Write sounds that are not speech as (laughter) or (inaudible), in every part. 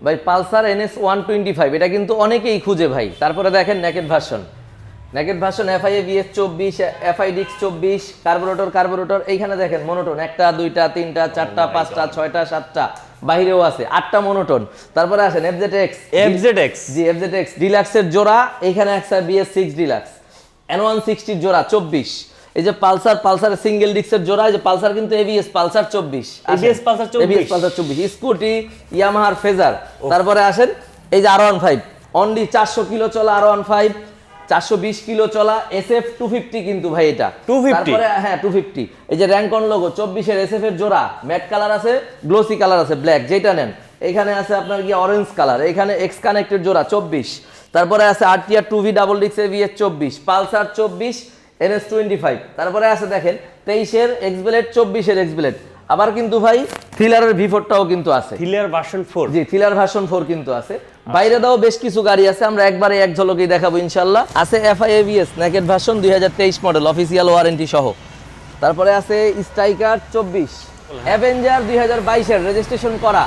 ভাই Pulsar NS one twenty five এটা কিন্তু অনেকেই খুঁজে ভাই। তারপরে দেখেন naked version naked version FI BS চব্বিশ এফআই ডিক্স চব্বিশ কার্বোরেটর কার্বোরেটর এইখানে দেখেন মনোটন একটা দুইটা তিনটা চারটা পাঁচটা ছয়টা সাতটা বাইরেও আছে আটটা মনোটন তারপরে আসেন FZ X FZ X G FZ X ডিলাক্সের জোড়া এখানে একটা BS six deluxe N one সিক্সটির জোড়া চব্বিশ। এই যে পালসার পালসার সিঙ্গেল ডিক্সের জোড়া এই যে পালসার কিন্তু এবিএস পালসার চব্বিশ। Pulsar 24 এবিএস পালসার চব্বিশ। স্কুটি ইয়ামাহার ফেজার তারপরে আসেন এই যে আর ওয়ান ফাইভ অনলি চারশো কিলো চলা আর ওয়ান ফাইভ চারশো বিশ কিলো চলা এস এফ টু ফিফটি কিন্তু ভাই এটা। 250 তারপরে হ্যাঁ টু ফিফটি এই যে র্যাঙ্ক অন লোগো চব্বিশের এস এফ এর জোড়া। ম্যাট কালার আছে গ্লোসি কালার আছে ব্ল্যাক যেটা নেন। এখানে আছে আপনার কি অরেঞ্জ কালার এখানে এক্স কানেক্টেড জোড়া চব্বিশ। তারপরে আছে আরটিআর টু ভি ডাবল ডিক্স এভিএস চব্বিশ পালসার চব্বিশ এনএস টোয়েন্টি ফাইভ তারপরে আছে দেখেন তেইশের এক্স ব্লেড চব্বিশের এক্স ব্লেড আবার কিন্তু ভাই থ্রিলারের ভিফোরটাও কিন্তু আছে। Thriller version four G thriller version four কিন্তু আছে। বাইরে দাও বেশ কিছু গাড়ি আছে আমরা একবারে এক ঝলকেই দেখাবো ইনশাল্লাহ আছে এফআই এভিএস নেকেট ভার্সন দুই হাজার তেইশ মডেল অফিসিয়াল ওয়ারেন্টি সহ। তারপরে আছে স্ট্রাইকার চব্বিশ। অ্যাভেঞ্জার দুই হাজার বাইশের রেজিস্ট্রেশন করা।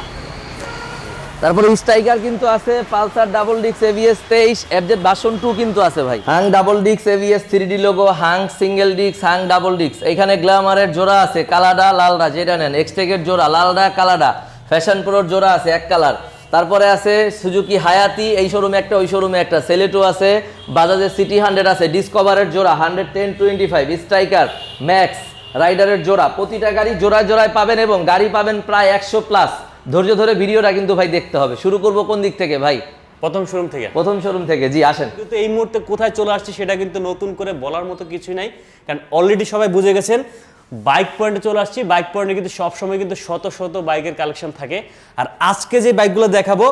তারপরে স্ট্রাইকার কিন্তু আছে, পালসার, ডাবল ডিক্স এভিএস তেইশ এফজেড ভার্সন টু কিন্তু আছে ভাই। হাং ডাবল ডিক্স এভিএস থ্রি ডি লোগো হাং সিঙ্গেল ডিক্স হাং ডাবল ডিক্স এখানে গ্ল্যামারের জোড়া আছে, কালাডা, লালডা, যেটা নেন এক্সটেকের জোড়া, লালডা, কালাডা। ফ্যাশন প্রোর জোড়া আছে, এক কালার তারপরে আছে সুজুকি হায়াতি এই শোরুমে একটা, ওই শোরুমে একটা। সেলেটো আছে বাজাজের সিটি হান্ড্রেড আছে ডিসকভারের জোড়া hundred ten twenty five striker max রাইডারের জোড়া। প্রতিটা গাড়ি জোড়ায় জোড়ায় পাবেন এবং গাড়ি পাবেন প্রায় একশো প্লাস ধৈর্য ধরে ভিডিওটা কিন্তু ভাই দেখতে হবে। শুরু করব কোন দিক থেকে ভাই? প্রথম শোরুম থেকে। প্রথম শোরুম থেকে জি আসেন। কিন্তু এই মুহূর্তে কোথায় চলে আসছে সেটা কিন্তু নতুন করে বলার মতো কিছুই নাই কারণ অলরেডি সবাই বুঝে গেছেন বাইক পয়েন্টে চলে আসছি। বাইক পয়েন্টে কিন্তু সবসময় কিন্তু শত শত বাইকের কালেকশন থাকে। আর আজকে যে বাইকগুলো দেখাবো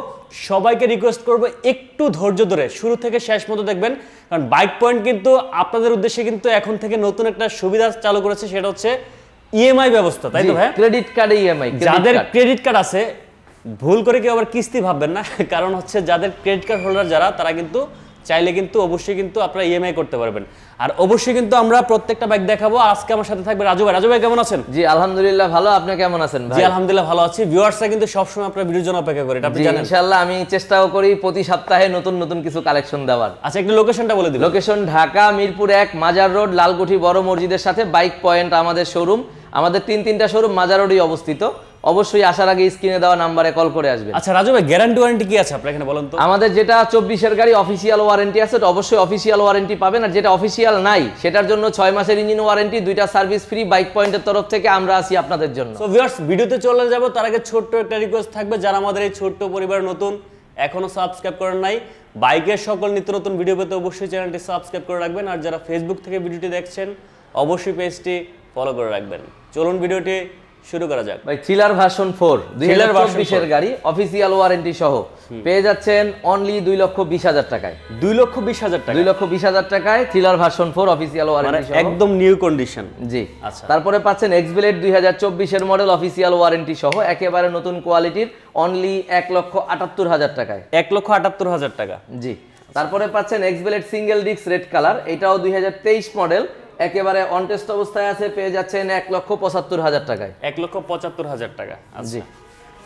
সবাইকে রিকোয়েস্ট করব একটু ধৈর্য ধরে শুরু থেকে শেষ মতো দেখবেন। কারণ বাইক পয়েন্ট কিন্তু আপনাদের উদ্দেশ্যে কিন্তু এখন থেকে নতুন একটা সুবিধা চালু করেছে সেটা হচ্ছে ইএমআই ব্যবস্থা তাই তো ভাই ক্রেডিট কার্ডে ইএমআই যাদের ক্রেডিট কার্ড আছে ভুল করে কেউ আবার কিস্তি ভাববেন না (laughs) কারণ হচ্ছে যাদের ক্রেডিট কার্ড হোল্ডার যারা তারা কিন্তু চাইলে কিন্তু অবশ্যই কিন্তু আপনারা ইএমআই করতে পারবেন। আর অবশ্যই কিন্তু আমরা প্রত্যেকটা বাইক দেখাবো। আজকে আমার সাথে থাকবে রাজু ভাই। রাজু ভাই কেমন আছেন? জি আলহামদুলিল্লাহ ভালো। আপনি কেমন আছেন জি আলহামদুলিল্লাহ ভালো আছি। ভিউয়ার্সরা কিন্তু সবসময় আপনার ভিডিওর জন্য অপেক্ষা করে এটা আপনি জানেন? ইনশাআল্লাহ আমি চেষ্টাও করি প্রতি সপ্তাহে নতুন নতুন কিছু কালেকশন দেওয়ার। আচ্ছা একটু লোকেশনটা বলে দিবেন। লোকেশন ঢাকা মিরপুর এক মাজার রোড লালকুঠি বড় মসজিদের সাথে বাইক পয়েন্ট আমাদের শোরুম আমাদের তিন তিনটা শোরুম মাজার রোডেই অবস্থিত। অবশ্যই আসার আগে স্ক্রিনে দেওয়া নাম্বারে কল করে আসবেন। আচ্ছা রাজু ভাই গ্যারান্টি ওয়ারেন্টি কি আছে আপনার এখানে বলেন তো? আমাদের যেটা চব্বিশের গাড়ি অফিসিয়াল ওয়ারেন্টি আছে অবশ্যই অফিসিয়াল ওয়ারেন্টি পাবেন। আর যেটা অফিসিয়াল নাই সেটার জন্য ছয় মাসের ইঞ্জিন ওয়ারেন্টি দুইটা সার্ভিস ফ্রি বাইক পয়েন্টের তরফ থেকে আমরা আছি আপনাদের জন্য। তো ভিউয়ার্স ভিডিওতে চলে যাব তার আগে ছোট্ট একটা রিকোয়েস্ট থাকবে। যারা আমাদের এই ছোট্ট পরিবার নতুন এখনও সাবস্ক্রাইব করেন নাই বাইকের সকল নিত্য নতুন ভিডিও পেতে অবশ্যই চ্যানেলটি সাবস্ক্রাইব করে রাখবেন। আর যারা ফেসবুক থেকে ভিডিওটি দেখছেন অবশ্যই পেজটি ফলো করে রাখবেন। চলুন ভিডিওটি শুরু করা যাক। ভাই থ্রিলার ভার্সন ফোর version চব্বিশের গাড়ি অফিসিয়াল ওয়ারেন্টি সহ। পেয়ে যাচ্ছেন অনলি দুই লক্ষ বিশ হাজার টাকায়। দুই লক্ষ বিশ হাজার টাকা দুই লক্ষ বিশ হাজার টাকায় thriller version four official warranty সহ। একদম নিউ কন্ডিশন জি। আচ্ছা। তারপরে পাচ্ছেন এক্সবিলেট দুই হাজার চব্বিশের মডেল অফিসিয়াল ওয়ারেন্টি সহ। একেবারে নতুন কোয়ালিটির অনলি এক লক্ষ আটাত্তর হাজার টাকায়। এক লক্ষ আটাত্তর হাজার টাকা। জি। তারপরে পাচ্ছেন X blade single disk red colour এটাও দুই হাজার তেইশ মডেল একেবারে অনটেস্ট অবস্থায় আছে পেয়ে যাচ্ছেন এক লক্ষ পঁচাত্তর হাজার টাকায়। এক লক্ষ পঁচাত্তর হাজার টাকা আচ্ছা। জি।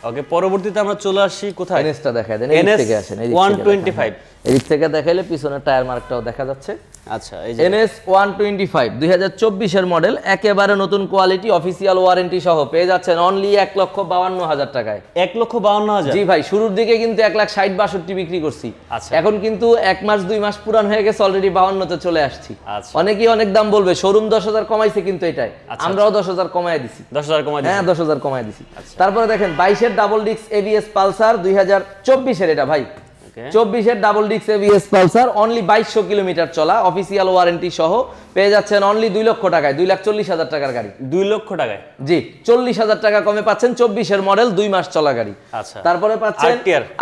ওকে পরবর্তীতে আমরা চলে আসি কোথায়? এনএসটা দেখায় দেন এনএস থেকে আসেন এদিক থেকে 125 এদিক থেকে দেখাইলে পিছনের টায়ার মার্কটাও দেখা যাচ্ছে। আচ্ছা এনএস ওয়ান টোয়েন্টি ফাইভ দুই হাজার চব্বিশের মডেল একেবারে নতুন কোয়ালিটি অফিসিয়াল ওয়ারেন্টি সহ পেয়ে যাচ্ছেন অনলি এক লক্ষ বাউান্ন হাজার টাকায়। এক লক্ষ বাউন্ন হাজার? জি ভাই শুরুর দিকে কিন্তু এক লাখ ষাট বাষট্টি বিক্রি করছি। আচ্ছা। এখন কিন্তু এক মাস দুই মাস পুরান হয়ে গেছে অলরেডি বাউন্নতে চলে আসছি। আচ্ছা। অনেকেই অনেক দাম বলবে শোরুম দশ হাজার কমাইছে কিন্তু এটাই। আচ্ছা, আমরাও দশ হাজার কমাই দিছি। দশ হাজার কমাই হ্যাঁ দশ হাজার কমাই দিছি। তারপরে দেখেন বাইশের ডাবল ডিক্স এবিএস পালসার দুই হাজার চব্বিশের এটা ভাই. চব্বিশের ডাবল ডিক্স এবিএস পালসার অনলি বাইশশো কিলোমিটার চলা অফিসিয়াল ওয়ারেন্টি সহ পেয়ে যাচ্ছেন অনলি দুই লক্ষ টাকায় দুই লাখ চল্লিশ হাজার টাকার গাড়ি। দুই লক্ষ টাকায়? জি চল্লিশ হাজার টাকা কমে পাচ্ছেন চব্বিশের মডেল দুই মাস চলা গাড়ি। আচ্ছা। তারপরে পাচ্ছেন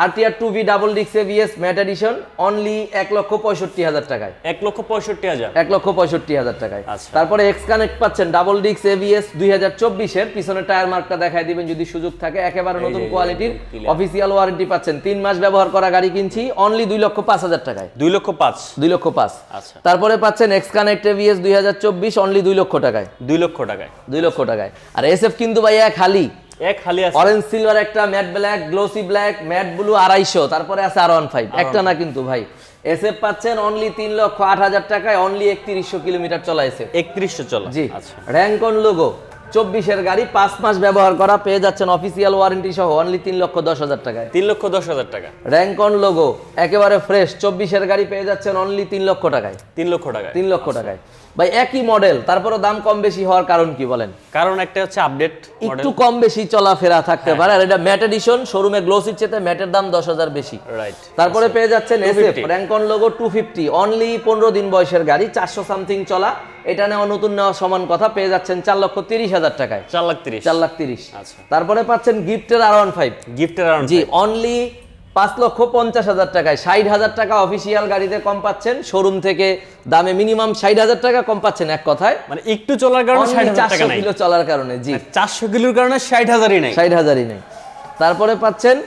আরটিআর টু ভি ডাবল ডিক্স এভিএস ম্যাট এডিশন অনলি এক লক্ষ পঁয়ষট্টি হাজার টাকায়। এক লক্ষ পঁয়ষট্টি হাজার? এক লক্ষ পঁয়ষট্টি হাজার টাকায়। আচ্ছা। তারপরে এক্স কানেক্ট পাচ্ছেন ডাবল ডিক্স এভিএস দুই হাজার চব্বিশের পিছনে টায়ার মার্কটা দেখায় দিবেন যদি সুযোগ থাকে। একেবারে নতুন কোয়ালিটির অফিসিয়াল ওয়ারেন্টি পাচ্ছেন। তিন মাস ব্যবহার করা গাড়ি কিনছি অনলি দুই লক্ষ পাঁচ হাজার টাকায়। দুই লক্ষ পাঁচ? দুই লক্ষ পাঁচ। আচ্ছা। তারপরে পাচ্ছেন এক্স কানেক্ট এভিএস দুই হাজার চব্বিশ অনলি দুই লক্ষ টাকায়। দুই লক্ষ টাকায়। দুই লক্ষ টাকায়। আর এস এফ কিন্তু ভাইয়া খালি এক খালি আছে। অরেঞ্জ সিলভার একটা matte black glossy black matte blue আড়াইশো। তারপরে আছে আর ওয়ান ফাইভ একটা না কিন্তু ভাই। এসএফ পাচ্ছেন অনলি তিন লক্ষ আট হাজার টাকায় অনলি একত্রিশশো কিলোমিটার চলা এসএফ একত্রিশশো চলো। জি। আচ্ছা। র্যাঙ্কন লোগো চব্বিশের গাড়ি পাঁচ মাস ব্যবহার করা পেয়ে যাচ্ছেন অফিসিয়াল ওয়ারেন্টি সহ অনলি তিন লক্ষ দশ হাজার টাকায়। তিন লক্ষ দশ হাজার টাকা। র্যাঙ্কন লোগো একেবারে ফ্রেশ চব্বিশের গাড়ি পেয়ে যাচ্ছেন অনলি তিন লক্ষ টাকায়। তিন লক্ষ টাকা তিন লক্ষ টাকায়। ভাই একই মডেল তারপরে দাম কম বেশি হওয়ার কারণ কি বলেন? কারণ একটা হচ্ছে আপডেট একটু কম বেশি চলাফেরা থাকতে হ্যাঁ। পারে আর এটা ম্যাট এডিশন শোরুমে গ্লোসির চেতে ম্যাটের দাম দশ হাজার বেশি। রাইট তারপরে পেয়ে যাচ্ছেন SF rank on logo two fifty only পনেরো দিন বয়সের গাড়ি চারশো সামথিং চলা। এটা নেওয়া নতুন নেওয়া সমান কথা পেয়ে যাচ্ছেন চার লক্ষ তিরিশ হাজার টাকায়। চার লাখ তিরিশ। চার লাখ তিরিশ। আচ্ছা। তারপরে পাচ্ছেন গিফটের আর ওয়ান ফাইভ গিফটের আর জি অনলি পাঁচ লক্ষ পঞ্চাশ হাজার টাকায়। ষাট হাজার টাকা অফিসিয়াল গাড়িতে কম পাচ্ছেন শোরুম থেকে দামে মিনিমাম ষাট হাজার টাকা কম পাচ্ছেন এক কথায়। মানে একটু চলার কারণে চারশো কিলো চলার কারণে জি। চারশো কিলোর কারণে ষাট হাজারই নাই। ষাট হাজারই নেই। তারপরে পাচ্ছেন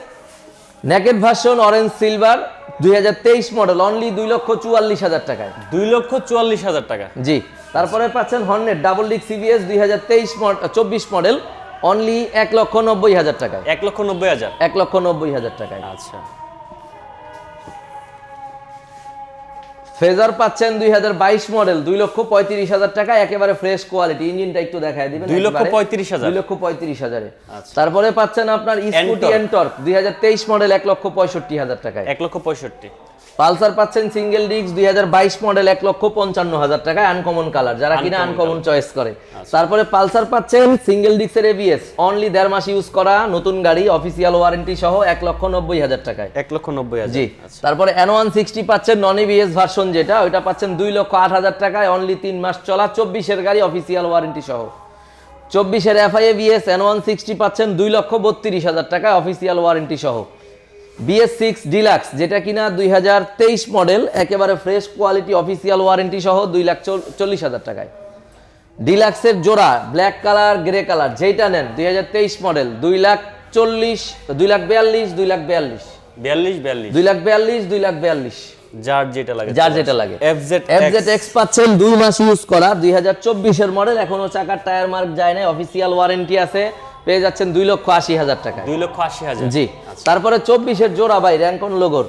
নেকেট ভার্সন অরেঞ্জ সিলভার দুই হাজার তেইশ মডেল অনলি দুই লক্ষ চুয়াল্লিশ হাজার টাকায়। দুই লক্ষ চুয়াল্লিশ হাজার টাকা। জি। তারপরে পাচ্ছেন হর্নেট ডাবল ডিক সিবিএস দুই হাজার তেইশ চব্বিশ মডেল অনলি এক লক্ষ নব্বই হাজার টাকায়। এক লক্ষ নব্বই হাজার? এক লক্ষ নব্বই হাজার টাকায়। আচ্ছা। ফেজার পাচ্ছেন দুই হাজার বাইশ মডেল দুই লক্ষ পঁয়ত্রিশ হাজার টাকা একেবারে ফ্রেশ কোয়ালিটি ইঞ্জিনটা একটু দেখায় দিবেন দুই লক্ষ পঁয়ত্রিশ হাজার। দুই লক্ষ পঁয়ত্রিশ হাজারে। আচ্ছা। তারপরে পাচ্ছেন আপনার স্কুটি। এন্টর্ক দুই হাজার তেইশ মডেল এক লক্ষ পঁয়ষট্টি হাজার টাকায়। এক লক্ষ পঁয়ষট্টি। পালসার পাচ্ছেন সিঙ্গেল ডিস্ক দুই হাজার বাইশ মডেল এক লক্ষ পঞ্চান্ন হাজার টাকায় আনকমন কালার যারা কিনা আনকমন চয়েস করে। তারপরে পালসার পাচ্ছেন সিঙ্গেল ডিস্কের এবিএস অনলি দেড় মাস ইউজ করা নতুন গাড়ি অফিসিয়াল ওয়ারেন্টি সহ এক লক্ষ নব্বই হাজার টাকায়। এক লক্ষ নব্বই জি। আচ্ছা। তারপরে এন ওয়ান সিক্সটি পাচ্ছেন নন এবিএস ভার্সন যেটা ওইটা পাচ্ছেন দুই লক্ষ আট হাজার টাকায়। অনলি তিন মাস চলা চব্বিশের গাড়ি অফিসিয়াল ওয়ারেন্টি সহ। চব্বিশের FIA BS N one sixty পাচ্ছেন দুই লক্ষ বত্রিশ হাজার টাকায় অফিসিয়াল ওয়ারেন্টি সহ। বিএস সিক্স ডিলাক্স যেটা কিনা দুই হাজার তেইশ মডেল একেবারে ফ্রেশ কোয়ালিটি অফিসিয়াল ওয়ারেন্টি সহ দুই লাখ চল্লিশ হাজার টাকায়। ডিলাক্সের জোড়া ব্ল্যাক কালার গ্রে কালার যেইটা নেন দুই হাজার তেইশ মডেল দুই লাখ চল্লিশ দুই লাখ বিয়াল্লিশ দুই লাখ বিয়াল্লিশ। বিয়াল্লিশ বিয়াল্লিশ। দুই লাখ বিয়াল্লিশ দুই লাখ বিয়াল্লিশ। যার যেটা লাগে যার যেটা লাগে। এফ জেড এফজেড এক্স পাচ্ছেন দুই মাস ইউজ করা দুই হাজার চব্বিশের মডেল এখনও চাকার টায়ার মার্ক যায় না অফিসিয়াল ওয়ারেন্টি আছে। পেয়ে যাচ্ছেন দুই লক্ষ আশি হাজার টাকা দুই লক্ষ আশি হাজার। জি। তারপরে চব্বিশের জোড়া ভাই র্যাঙ্কন লোগোর।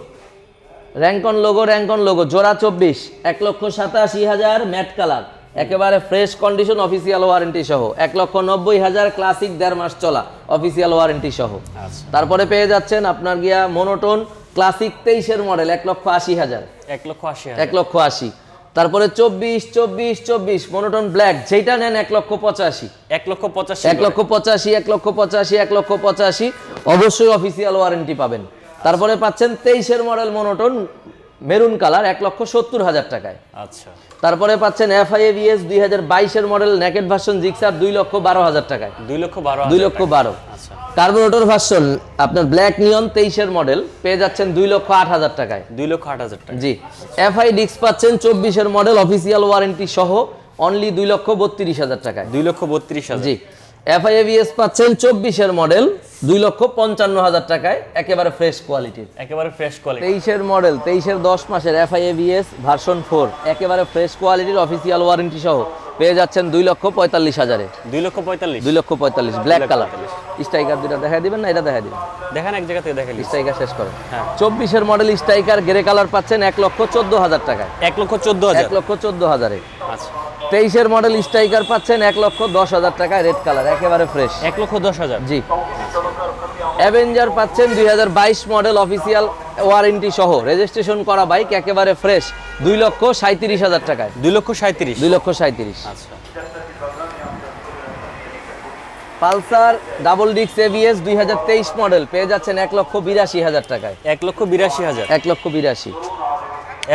র্যাঙ্কন লোগো র্যাঙ্কন লোগো জোড়া চব্বিশ এক লক্ষ সাতাশি হাজার ম্যাট কালার। একেবারে ফ্রেশ কন্ডিশন অফিসিয়াল ওয়ারেন্টি সহ। এক লক্ষ নব্বই হাজার ক্লাসিক দেড় মাস চলা অফিসিয়াল ওয়ারেন্টি সহ। আচ্ছা। তারপরে পেয়ে যাচ্ছেন আপনার গিয়া মোনোটোন ক্লাসিক তেইশের মডেল এক লক্ষ আশি হাজার। এক লক্ষ আশি এক লক্ষ আশি। তারপরে চব্বিশ চব্বিশ চব্বিশ মনোটন ব্ল্যাক যেটা নেন এক লক্ষ পঁচাশি। এক লক্ষ পঁচাশি এক লক্ষ পঁচাশি এক লক্ষ পঁচাশি এক লক্ষ পঁচাশি অবশ্যই অফিসিয়াল ওয়ারেন্টি পাবেন। তারপরে পাচ্ছেন তেইশের মডেল মোনোটোন মেরুন কালার এক লক্ষ সত্তর হাজার টাকায়। আচ্ছা। তারপরে পাচ্ছেন এফ আই এফআইএভিএস দুই হাজার বাইশের মডেল নেকেট ভার্সন জিক্সার দুই লক্ষ বারো হাজার টাকায়। দুই লক্ষ বারো দুই লক্ষ বারো। আচ্ছা। কার্বোরেটর ভার্সন আপনার ব্ল্যাক নিয়ন তেইশের মডেল পেয়ে যাচ্ছেন দুই লক্ষ আট হাজার টাকায়। দুই লক্ষ আট হাজার টাকা জি। এফআই ডিক্স পাচ্ছেন চব্বিশের মডেল অফিসিয়াল ওয়ারেন্টি সহ অনলি দুই লক্ষ বত্রিশ হাজার টাকায়। দুই লক্ষ বত্রিশ হাজার। জি। এফআইএভিএস পাচ্ছেন চব্বিশের মডেল দুই লক্ষ পঞ্চান্ন হাজার টাকায় একেবারে ফ্রেশ কোয়ালিটির একেবারে ফ্রেশ কোয়ালিটি তেইশের মডেল তেইশের দশ মাসের F I FIAVS version four একেবারে ফ্রেশ কোয়ালিটির অফিসিয়াল ওয়ারেন্টি সহ পেয়ে যাচ্ছেন দুই লক্ষ পঁয়তাল্লিশ হাজারে। দুই লক্ষ পঁয়তাল্লিশ। দুই লক্ষ পঁয়তাল্লিশ ব্ল্যাক কালার স্ট্রাইকার দুটা দেখা দিবেন না? এটা দেখা দিবেন। দেখেন এক জায়গা থেকে দেখেন স্ট্রাইকার শেষ করেন। হ্যাঁ। চব্বিশের মডেল স্ট্রাইকার গ্রে কালার পাচ্ছেন এক লক্ষ চোদ্দ হাজার টাকায়। এক লক্ষ চোদ্দ হাজার। এক লক্ষ চোদ্দ হাজারে। আচ্ছা। তেইশের মডেল স্ট্রাইকার পাচ্ছেন এক লক্ষ দশ হাজার টাকায় রেড কালার একেবারে ফ্রেশ এক লক্ষ দশ হাজার। জি। অ্যাভেঞ্জার পাচ্ছেন দুই হাজার বাইশ মডেল অফিসিয়াল ওয়ারেন্টি সহ। রেজিস্ট্রেশন করা বাইক একেবারে ফ্রেশ দুই লক্ষ সাঁত্রিশ হাজার টাকায়। দুই লক্ষ সাঁত্রিশ দুই লক্ষ সাঁত্রিশ আচ্ছা। পালসার ডাবল ডিক্স এভিএস দুই হাজার তেইশ মডেল পেয়ে যাচ্ছেন এক লক্ষ বিরাশি হাজার টাকায়। এক লক্ষ বিরাশি হাজার। এক লক্ষ বিরাশি।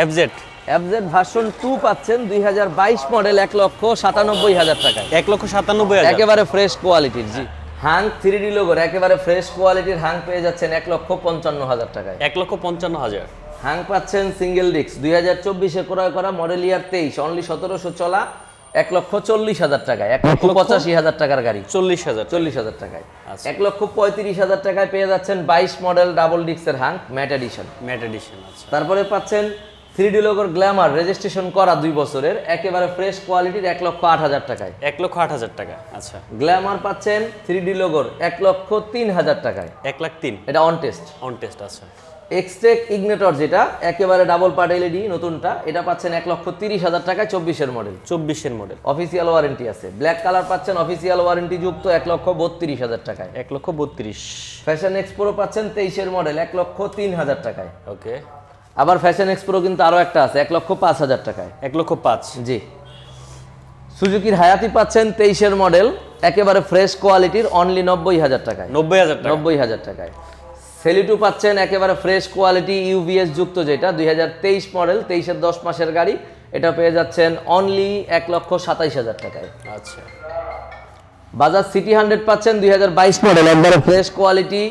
F Z FZ version two পাচ্ছেন দুই হাজার বাইশ মডেল এক লক্ষ সাতানব্বই হাজার টাকায়। এক লক্ষ সাতানব্বই একেবারে ফ্রেশ কোয়ালিটির জি। হাং থ্রি ডি লোগোর একেবারে ফ্রেশ কোয়ালিটির হাং পেয়ে যাচ্ছেন এক লক্ষ পঞ্চান্ন হাজার টাকায়। এক লক্ষ পঞ্চান্ন হাজার। হাং পাচ্ছেন সিঙ্গেল ডিস্ক দুই হাজার চব্বিশে ক্রয় করা মডেল ইয়ার তেইশ অনলি সতেরোশো চলা এক লক্ষ চল্লিশ হাজার টাকায় এক লক্ষ পঁচাশি হাজার টাকার গাড়ি। চল্লিশ হাজার। চল্লিশ হাজার টাকায়। আচ্ছা। এক লক্ষ পঁয়ত্রিশ হাজার টাকায় পেয়ে যাচ্ছেন বাইশ মডেল ডাবল ডিস্কের Hang mat addition mat edition তারপরে পাচ্ছেন থ্রি ডি লোগোর গ্ল্যামার রেজিস্ট্রেশন করা দুই বছরের একেবারে ফ্রেশ কোয়ালিটির এক লক্ষ আট হাজার টাকায়। এক লক্ষ আট হাজার টাকা আচ্ছা। গ্ল্যামার পাচ্ছেন থ্রি ডি লোগোর এক লক্ষ তিন হাজার টাকায়। এক লাখ তিন। এটা অন টেস্ট অন টেস্ট আচ্ছা। এক্সটেক ইগনেটর যেটা একেবারে ডাবল পার্ট এলইডি নতুনটা এটা পাচ্ছেন এক লক্ষ তিরিশ হাজার টাকায় চব্বিশের মডেল চব্বিশের মডেল অফিসিয়াল ওয়ারেন্টি আছে। ব্ল্যাক কালার পাচ্ছেন অফিসিয়াল ওয়ারেন্টি যুক্ত এক লক্ষ বত্রিশ হাজার টাকায়। এক লক্ষ বত্রিশ। ফ্যাশন এক্সপোরও পাচ্ছেন তেইশের মডেল এক লক্ষ তিন হাজার টাকায়। ওকে আবার ফ্যাশন এক্সপ্রো কিন্তু আরও একটা আছে এক লক্ষ পাঁচ হাজার টাকায়। এক লক্ষ পাঁচ। জি। সুজুকির হায়াতি পাচ্ছেন তেইশের মডেল একেবারে ফ্রেশ কোয়ালিটির অনলি নব্বই হাজার টাকায়। নব্বই হাজার নব্বই হাজার টাকায়। সেলিটু পাচ্ছেন একেবারে ফ্রেশ কোয়ালিটি ইউভিএস যুক্ত যেটা দুই হাজার তেইশ মডেল তেইশের দশ মাসের গাড়ি এটা পেয়ে যাচ্ছেন অনলি এক লক্ষ সাতাইশ হাজার টাকায়। আচ্ছা। বাজাজ সিটি হান্ড্রেড পাচ্ছেন দুই হাজার বাইশ মডেল একবারে ফ্রেশ কোয়ালিটি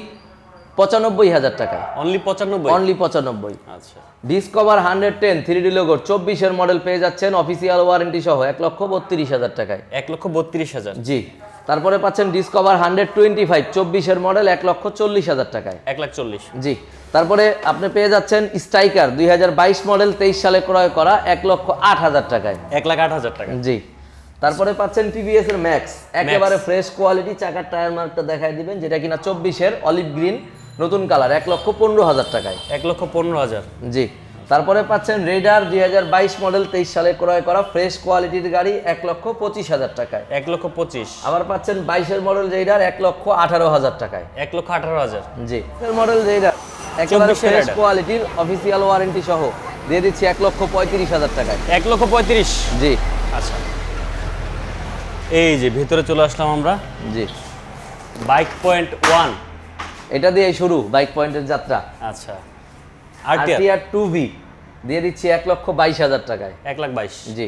পঁচানব্বই হাজার টাকায় অনলি পঁচানব্বই? অনলি পঁচানব্বই। আচ্ছা। Discover hundred ten three D লোগোর চব্বিশের মডেল পেয়ে যাচ্ছেন অফিসিয়াল ওয়ারেন্টি সহ এক লক্ষ বত্রিশ হাজার টাকায়। এক লক্ষ বত্রিশ হাজার। জি। তারপরে পাচ্ছেন ডিসকভার হান্ড্রেড টোয়েন্টি ফাইভ চব্বিশের মডেল এক লক্ষ চল্লিশ হাজার টাকায়। এক লাখ চল্লিশ। জি। তারপরে আপনি পেয়ে যাচ্ছেন স্ট্রাইকার দুই হাজার বাইশ মডেল তেইশ সালে ক্রয় করা এক লক্ষ আট হাজার টাকায়। এক লাখ আট হাজার টাকা। জি। তারপরে পাচ্ছেন টিভিএস এর ম্যাক্স একেবারে ফ্রেশ কোয়ালিটি চাকার টায়ার মার্কটা দেখাই দিবেন যেটা কিনা চব্বিশের অলিভ গ্রিন নতুন কালার এক লক্ষ পনেরো হাজার টাকায়। এক লক্ষ পনেরো হাজার। জি তারপরে পাচ্ছেন রেডার দুই হাজার বাইশ মডেল তেইশ সালে ক্রয় করা ফ্রেশ কোয়ালিটির গাড়ি এক লক্ষ পঁচিশ হাজার টাকায়। এক লক্ষ পঁচিশ। আবার পাচ্ছেন বাইশের মডেল রেডার এক লক্ষ আঠারো হাজার টাকায়। এক লক্ষ আঠারো হাজার। জি মডেল রেডার একেবারে 24 ফ্রেশ কোয়ালিটির অফিসিয়াল ওয়ারেন্টি সহ দিয়ে দিচ্ছি এক লক্ষ পঁয়ত্রিশ হাজার টাকায়। এক লক্ষ পঁয়ত্রিশ। জি। আচ্ছা। এই যে ভেতরে চলে আসলাম আমরা। জি। বাইক পয়েন্ট ওয়ান এটা দিয়ে শুরু বাইক পয়েন্টের যাত্রা। আচ্ছা। আর আরটিআর টু ভি দিয়ে দিচ্ছি এক লক্ষ বাইশ হাজার টাকায়। এক লাখ বাইশ। জি।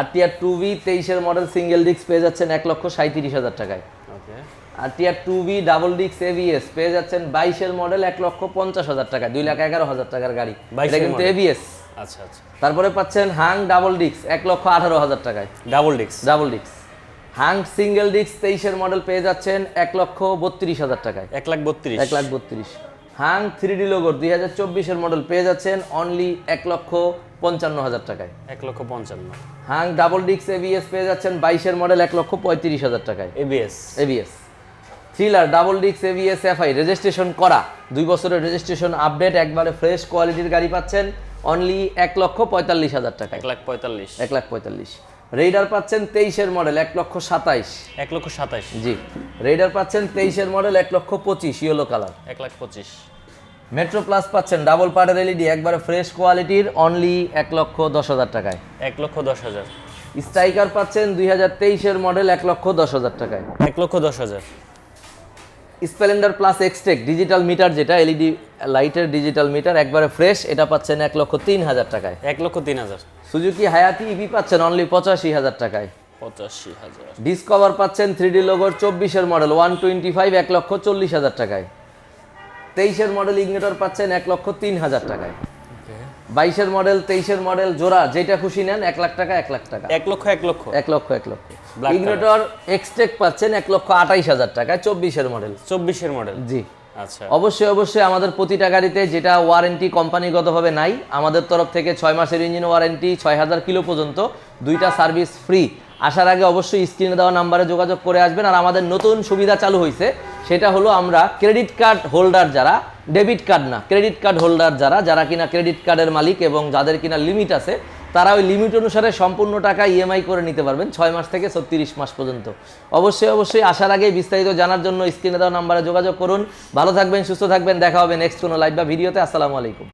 আরটিআর টু ভি তেইশের মডেল সিঙ্গেল ডিস্ক পেয়ে যাচ্ছেন এক লক্ষ সাঁত্রিশ হাজার টাকায়। Okay RTR two V double disc AVS পেয়ে যাচ্ছেন বাইশের মডেল এক লক্ষ পঞ্চাশ হাজার টাকায় দুই লাখ এগারো হাজার টাকার গাড়ি। 22 এটা কিন্তু। এভিএস আচ্ছা আচ্ছা। তারপরে পাচ্ছেন হাং ডাবল ডিস্ক এক লক্ষ আঠারো হাজার টাকায়। ডাবল ডিক্স double disc Hang single disc তেইশের মডেল পেয়ে যাচ্ছেন এক লক্ষ বত্রিশ হাজার টাকায়। এক লাখ বত্রিশ। এক লাখ বত্রিশ। হাং থ্রি ডি লোগোর দুই হাজার চব্বিশের মডেল পেয়ে যাচ্ছেন অনলি এক লক্ষ পঞ্চান্ন হাজার টাকায়। এক লক্ষ পঞ্চান্ন। হাং ডাবল ডিস্ক এবিএস পেয়ে যাচ্ছেন বাইশের মডেল এক লক্ষ পঁয়ত্রিশ হাজার টাকায়। ABS. ABS. Thriller double disc ABS FI registration করা। দুই বছরের রেজিস্ট্রেশন আপডেট একবারে ফ্রেশ কোয়ালিটির গাড়ি পাচ্ছেন অনলি এক লক্ষ পঁয়তাল্লিশ হাজার টাকা এক লাখ পঁয়তাল্লিশ। এক লাখ পঁয়তাল্লিশ। রেইডার পাচ্ছেন তেইশের মডেল এক লক্ষ সাতাইশ। এক লক্ষ সাতাইশ। জি রেইডার পাচ্ছেন তেইশের মডেল এক লক্ষ পঁচিশ ইয়েলো কালার এক লাখ পঁচিশ। মেট্রো প্লাস পাচ্ছেন ডাবল পার্টের এলইডি একবারে ফ্রেশ কোয়ালিটির অনলি এক লক্ষ দশ হাজার টাকায়। এক লক্ষ দশ হাজার। স্ট্রাইকার পাচ্ছেন দুই হাজার তেইশের মডেল এক লক্ষ দশ হাজার টাকায়। এক লক্ষ দশ হাজার। Splendor plus Xtec digital meter যেটা এলইডি লাইটের ডিজিটাল মিটার একবারে ফ্রেশ এটা পাচ্ছেন এক লক্ষ তিন হাজার টাকায়। এক লক্ষ তিন হাজার। সুজুকি হায়াতি ইভি পাচ্ছেন অনলি পঁচাশি হাজার টাকায়। পঁচাশি হাজার। ডিসকভার পাচ্ছেন থ্রি ডি লোগোর চব্বিশের মডেল ওয়ান টোয়েন্টি ফাইভ এক লক্ষ চল্লিশ হাজার টাকায়। তেইশের মডেল ইগনেটর পাচ্ছেন এক লক্ষ তিন হাজার টাকায়। বাইশের মডেল তেইশের মডেল জোড়া যেটা খুশি নেন এক লাখ টাকা এক লাখ টাকা। এক লক্ষ এক লক্ষ। এক লক্ষ এক লক্ষ। ইগনেটর এক্সটেক পাচ্ছেন এক লক্ষ আঠাইশ হাজার টাকায় চব্বিশের মডেল চব্বিশের মডেল জি। অবশ্যই অবশ্যই আমাদের প্রতিটা গাড়িতে যেটা ওয়ারেন্টি কোম্পানিগতভাবে নাই, আমাদের তরফ থেকে ছয় মাসের ইঞ্জিন ওয়ারেন্টি ছয় হাজার কিলো পর্যন্ত, দুইটা সার্ভিস ফ্রি আসার আগে অবশ্যই স্ক্রিনে দেওয়া নাম্বারে যোগাযোগ করে আসবেন। আর আমাদের নতুন সুবিধা চালু হয়েছে সেটা হলো আমরা ক্রেডিট কার্ড হোল্ডার যারা ডেবিট কার্ড না ক্রেডিট কার্ড হোল্ডার যারা যারা কিনা ক্রেডিট কার্ডের মালিক এবং যাদের কিনা লিমিট আছে তারা ওই লিমিট অনুসারে সম্পূর্ণ টাকা ইএমআই করে নিতে পারবেন। ছয় মাস থেকে ছত্রিশ মাস পর্যন্ত। অবশ্যই অবশ্যই আসার আগে বিস্তারিত জানার জন্য স্ক্রিনে দেওয়া নাম্বারে যোগাযোগ করুন। ভালো থাকবেন, সুস্থ থাকবেন। দেখা হবে নেক্সট কোনো লাইভ বা ভিডিওতে আসসালামু আলাইকুম।